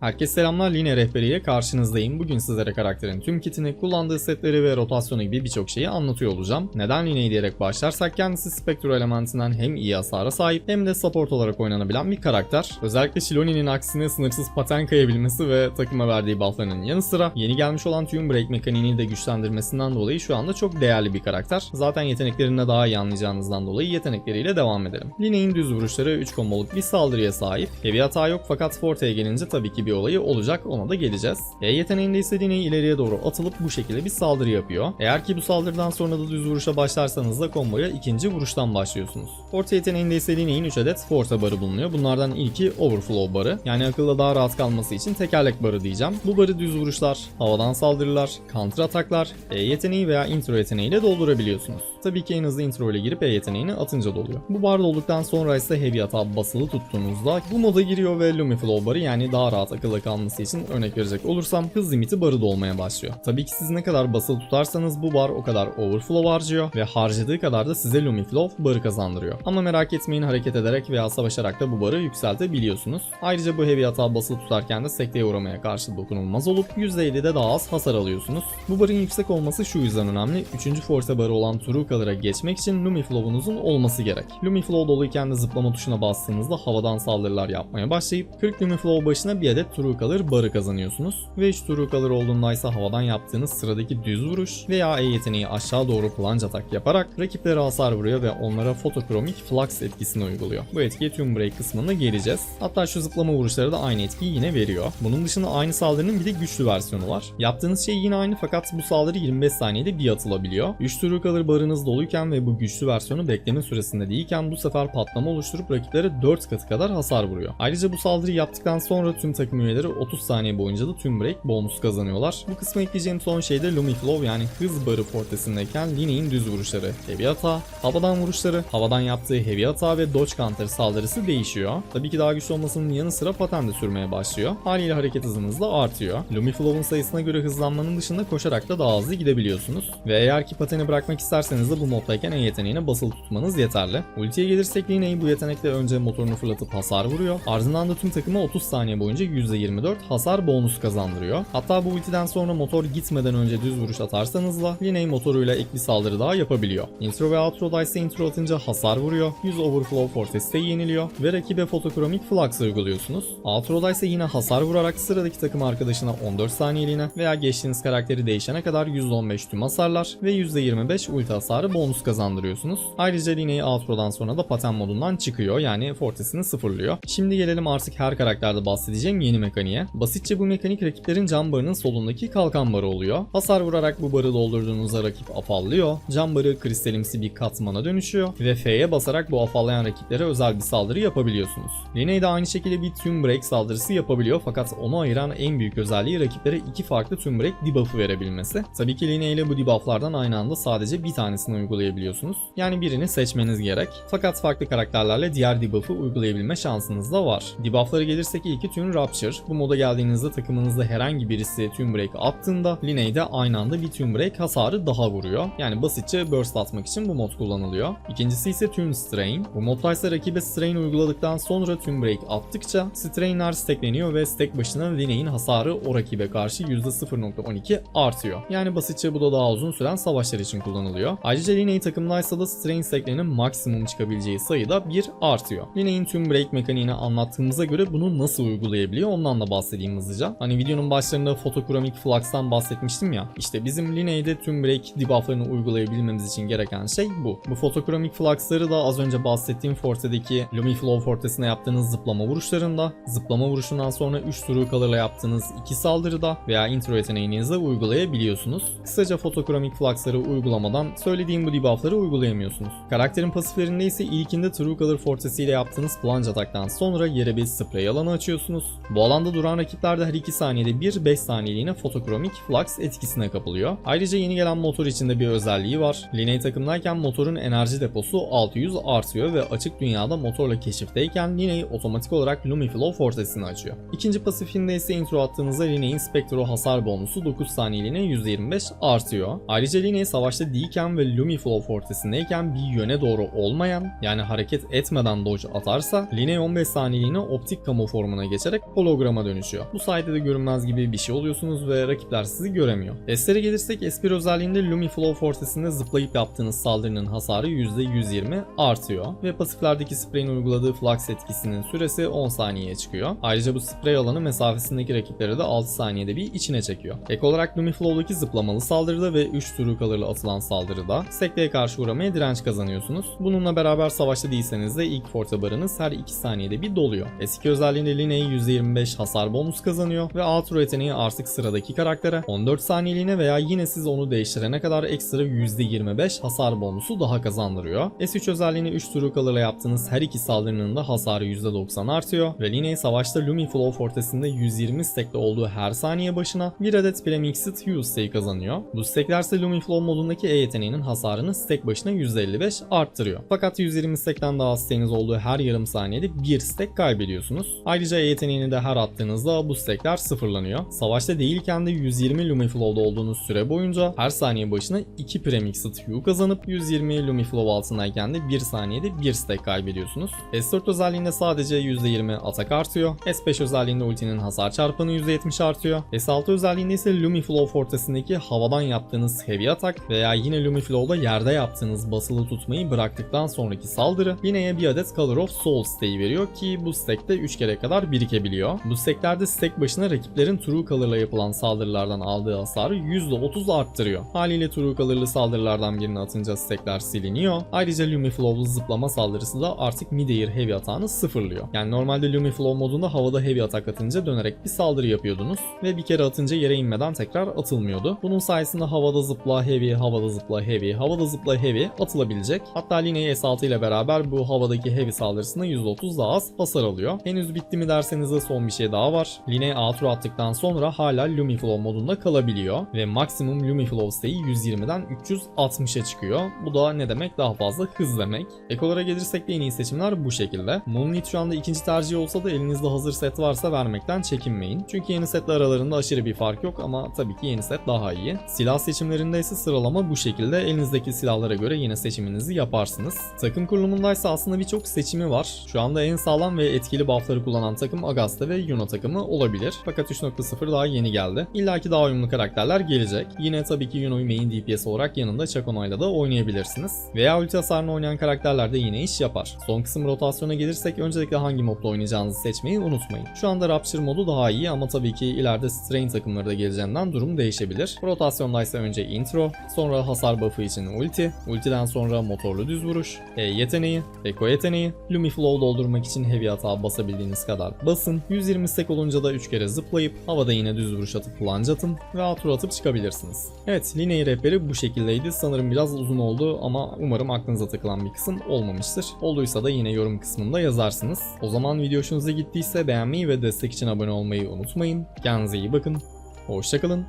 Herkese selamlar Line rehberiyle karşınızdayım. Bugün sizlere karakterin tüm kitini, kullandığı setleri ve rotasyonu gibi birçok şeyi anlatıyor olacağım. Neden Line'yi diyerek başlarsak kendisi Spectre elementinden hem iyi hasara sahip hem de support olarak oynanabilen bir karakter. Özellikle Shiloni'nin aksine sınırsız paten kayabilmesi ve takıma verdiği bufflarının yanı sıra yeni gelmiş olan Tune Break mekaniğini de güçlendirmesinden dolayı şu anda çok değerli bir karakter. Zaten yeteneklerini de daha iyi anlayacağınızdan dolayı yetenekleriyle devam edelim. Line'in düz vuruşları 3 komboluk bir saldırıya sahip. Heavy hata yok fakat Forte'ye gelince tabii ki bir olayı olacak ona da geleceğiz. E yeteneğinde istediğini ileriye doğru atılıp bu şekilde bir saldırı yapıyor. Eğer ki bu saldırıdan sonra da düz vuruşa başlarsanız da komboya ikinci vuruştan başlıyorsunuz. Forte yeteneğinde istediğinin 3 adet Forte barı bulunuyor. Bunlardan ilki Overflow barı. Yani akılda daha rahat kalması için tekerlek barı diyeceğim. Bu barı düz vuruşlar, havadan saldırılar, counter ataklar, E yeteneği veya intro yeteneğiyle doldurabiliyorsunuz. Tabii ki en hızlı intro ile girip E yeteneğini atınca doluyor. Bu bar dolduktan sonra ise heavy hata basılı tuttuğunuzda bu moda giriyor ve Lumiflow barı yani daha rahat akılda kalması için örnek verecek olursam hız limiti barı dolmaya başlıyor. Tabii ki siz ne kadar basılı tutarsanız bu bar o kadar overflow harcıyor ve harcadığı kadar da size Lumiflow barı kazandırıyor. Ama merak etmeyin hareket ederek veya savaşarak da bu barı yükseltebiliyorsunuz. Ayrıca bu heavy hata basılı tutarken de sekteye uğramaya karşı dokunulmaz olup %50'de daha az hasar alıyorsunuz. Bu barın yüksek olması şu yüzden önemli. 3. force barı olan Truecolor'a geçmek için Lumiflow'unuzun olması gerek. Lumiflow doluyken de zıplama tuşuna bastığınızda havadan saldırılar yapmaya başlayıp 40 Lumiflow başına bir adet Truecolor barı kazanıyorsunuz. Ve 3 Truecolor olduğunda ise havadan yaptığınız sıradaki düz vuruş veya E yeteneği aşağı doğru plunge atak yaparak rakiplere hasar vuruyor ve onlara fotokromik flux etkisini uyguluyor. Bu etkiye tüm break kısmına geleceğiz. Hatta şu zıplama vuruşları da aynı etkiyi yine veriyor. Bunun dışında aynı saldırının bir de güçlü versiyonu var. Yaptığınız şey yine aynı fakat bu saldırı 25 saniyede bir atılabiliyor. 3 Truecolor barınız doluyken ve bu güçlü versiyonu bekleme süresinde değilken bu sefer patlama oluşturup rakiplere 4 katı kadar hasar vuruyor. Ayrıca bu saldırıyı yaptıktan sonra tüm takım üyeleri 30 saniye boyunca da tüm break bonus kazanıyorlar. Bu kısma ekleyeceğim son şey de Lumiflow yani hız barı fortesindeyken Line'in düz vuruşları, heavy hata, havadan vuruşları, havadan yaptığı heavy hata ve dodge counter saldırısı değişiyor. Tabii ki daha güçlü olmasının yanı sıra paten de sürmeye başlıyor. Haliyle hareket hızınız da artıyor. Lumiflow'un sayısına göre hızlanmanın dışında koşarak da daha hızlı gidebiliyorsunuz. Ve eğer ki pateni bırakmak isterseniz de bu moddayken en yeteneğine basılı tutmanız yeterli. Ultiye gelirsek Line'yi bu yetenekle önce motorunu fırlatıp hasar vuruyor. Ardından da tüm takıma 30 saniye boyunca %24 hasar bonus kazandırıyor. Hatta bu ultiden sonra motor gitmeden önce düz vuruş atarsanız da Line'yi motoruyla ek bir saldırı daha yapabiliyor. Intro ve outro'da ise intro atınca hasar vuruyor, 100 overflow fortress'te yeniliyor ve rakibe fotokromik flux uyguluyorsunuz. Outro'da ise yine hasar vurarak sıradaki takım arkadaşına 14 saniyeliğine veya geçtiğiniz karakteri değişene kadar %15 tüm hasarlar ve %25 ulti hasarı bonus kazandırıyorsunuz. Ayrıca Line'yi outro'dan sonra da paten modundan çıkıyor yani fortress'ini sıfırlıyor. Şimdi gelelim artık her karakterde bahsedeceğim yeni mekaniğe. Basitçe bu mekanik rakiplerin cam barının solundaki kalkan barı oluyor. Hasar vurarak bu barı doldurduğunuzda rakip afallıyor. Cam barı kristalimsi bir katmana dönüşüyor ve F'ye basarak bu afallayan rakiplere özel bir saldırı yapabiliyorsunuz. Line'yi de aynı şekilde bir Tomb Break saldırısı yapabiliyor fakat onu ayıran en büyük özelliği rakiplere iki farklı Tomb Break debuff'ı verebilmesi. Tabii ki Line ile bu debuff'lardan aynı anda sadece bir tanesini uygulayabiliyorsunuz. Yani birini seçmeniz gerek. Fakat farklı karakterlerle diğer debuff'ı uygulayabilme şansınız da var. Debuff'lara gelirsek ilki Tune Rupture. Bu moda geldiğinizde takımınızda herhangi birisi Tomb Break attığında Line'de aynı anda bir Tomb Break hasarı daha vuruyor. Yani basitçe burst atmak için bu mod kullanılıyor. İkincisi ise Tune Strain. Bu modda ise rakibe Strain uyguladıktan sonra Tomb Break attıkça Strain'ler stackleniyor ve stack başına Line'in hasarı o rakibe karşı %0.12 artıyor. Yani basitçe bu da daha uzun süren savaşlar için kullanılıyor. Ayrıca Line'yi takımdaysa da Strain stacklerinin maksimum çıkabileceği sayıda 1 artıyor. Line'in Tomb Break mekaniğini anlattığımıza göre bunu nasıl uygulayabiliyor ondan da bahsedeyim hızlıca. Hani videonun başlarında fotokromik flux'tan bahsetmiştim ya. İşte bizim Line'de Tomb Break debufflarını uygulayabilmemiz için gereken şey bu. Bu fotokromik flux'ları da az önce bahsettiğim Forte'deki Lumiflow Fortesine yaptığınız zıplama vuruşlarında, zıplama vuruşundan sonra 3 turu kalırla yaptığınız 2 saldırıda veya intro yeteneğinizle uygulayabiliyorsunuz. Kısaca fotokromik flux'ları uygulamadan söylediğim bu debuffları uygulayamıyorsunuz. Karakterin pasiflerinde ise ilkinde True Color Fortress ile yaptığınız plunge ataktan sonra yere bir sprey alanı açıyorsunuz. Bu alanda duran rakipler de her 2 saniyede bir 5 saniyeliğine fotokromik flux etkisine kapılıyor. Ayrıca yeni gelen motor içinde bir özelliği var. Line'yi takımdayken motorun enerji deposu 600 artıyor ve açık dünyada motorla keşifteyken Line'yi otomatik olarak Lumiflow Fortress'ini açıyor. İkinci pasifinde ise intro attığınızda Line'in Spectro hasar bonusu 9 saniyeliğine %25 artıyor. Ayrıca Line savaşta değilken ve Lumiflow fortesindeyken bir yöne doğru olmayan yani hareket etmeden dodge atarsa Liney 15 saniyeliğine optik kamu formuna geçerek holograma dönüşüyor. Bu sayede de görünmez gibi bir şey oluyorsunuz ve rakipler sizi göremiyor. S'lere gelirsek S1 özelliğinde Lumiflow fortesinde zıplayıp yaptığınız saldırının hasarı %120 artıyor ve pasiflerdeki spreyin uyguladığı flux etkisinin süresi 10 saniyeye çıkıyor. Ayrıca bu sprey alanı mesafesindeki rakipleri de 6 saniyede bir içine çekiyor. Ek olarak Lumiflow'daki zıplamalı saldırıda ve 3 turu kalırlı atılan saldırıda sekteye karşı uğramaya direnç kazanıyorsunuz. Bununla beraber savaşta değilseniz de ilk forte barınız her 2 saniyede bir doluyor. S2 özelliğinde Liney %25 hasar bonus kazanıyor ve Outro yeteneği artık sıradaki karaktere 14 saniyeliğine veya yine siz onu değiştirene kadar ekstra %25 hasar bonusu daha kazandırıyor. S3 özelliğini 3 turu kalırla yaptığınız her iki saldırının da hasarı %90 artıyor ve Liney savaşta Lumiflow fortesinde 120 stack'te olduğu her saniye başına bir adet Premixed Hue kazanıyor. Bu stackler ise Lumiflow modundaki E yeteneğinin hasarını stack başına %55 arttırıyor. Fakat 120 stack'ten daha stack'iniz olduğu her yarım saniyede bir stack kaybediyorsunuz. Ayrıca yeteneğini de her attığınızda bu stack'ler sıfırlanıyor. Savaşta değilken de 120 Lumiflow'da olduğunuz süre boyunca her saniye başına 2 Premixed Hue kazanıp 120 Lumiflow altındayken de 1 saniyede 1 stack kaybediyorsunuz. S4 özelliğinde sadece %20 atak artıyor. S5 özelliğinde ultinin hasar çarpanı %70 artıyor. S6 özelliğinde ise Lumiflow fortesindeki havadan yaptığınız heavy atak veya yine Lumiflow'da yerde yaptığınız basılı tutmayı bıraktıktan sonraki saldırı Liney'e bir adet Color of Soul stack'i veriyor ki bu stack de 3 kere kadar birikebiliyor. Bu stacklerde stack başına rakiplerin True Color'la yapılan saldırılardan aldığı hasarı %30 arttırıyor. Haliyle True Color'lı saldırılardan birini atınca stackler siliniyor. Ayrıca Lumiflow'lu zıplama saldırısı da artık Midair Heavy atağını sıfırlıyor. Yani normalde Lumiflow modunda havada heavy atak atınca dönerek bir saldırı yapıyordunuz ve bir kere atınca yere inmeden tekrar atılmıyordu. Bunun sayesinde havada zıpla heavy, havada zıpla heavy, havada zıpla heavy atılabilecek. Hatta Liney S6 ile beraber bu havadaki heavy saldırısında %30 daha az hasar alıyor. Henüz bitti mi derseniz de son bir şey daha var. Liney outro attıktan sonra hala Lumiflow modunda kalabiliyor ve maksimum Lumiflow stack'i 120'den 360'a çıkıyor. Bu da ne demek? Daha fazla hız demek. Ekolara gelirsek de en iyi seçimler bu şekilde. Moonlit şu anda ikinci tercih olsa da elinizde hazır set varsa vermekten çekinmeyin. Çünkü yeni setle aralarında aşırı bir fark yok ama tabii ki yeni set daha iyi. Silah seçimlerinde ise sıralama bu şekilde. Elinizdeki silahlara göre yine seçiminizi yaparsınız. Takım kurulumundaysa aslında birçok seçimi var. Şu anda en sağlam ve etkili buffları kullanan takım Agasta ve Yuno takımı olabilir. Fakat 3.0 daha yeni geldi. İlla ki daha uyumlu karakterler gelecek. Yine tabii ki Yuno'yu main DPS olarak yanında Chacona'yla da oynayabilirsiniz. Veya ulti hasarını oynayan karakterler de yine iş yapar. Son kısım rotasyona gelirsek öncelikle hangi modda oynayacağınızı seçmeyi unutmayın. Şu anda Rapture modu daha iyi ama tabii ki ileride Strain takımları da geleceğinden durum değişebilir. Rotasyondaysa önce intro, sonra hasar buff'ı için ulti, ultiden sonra motorlu düz vuruş, E yeteneği, Eko yeteneği, Lumiflow doldurmak için heavy atağı basabildiğiniz kadar basın, 120 stack olunca da 3 kere zıplayıp havada yine düz vuruş atıp plunge atın ve outro atıp çıkabilirsiniz. Evet Liney rehberi bu şekildeydi. Sanırım biraz uzun oldu ama umarım aklınıza takılan bir kısım olmamıştır. Olduysa da yine yorum kısmında yazarsınız. O zaman video hoşunuza gittiyse beğenmeyi ve destek için abone olmayı unutmayın. Kendinize iyi bakın. Hoşçakalın.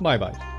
Bay bay.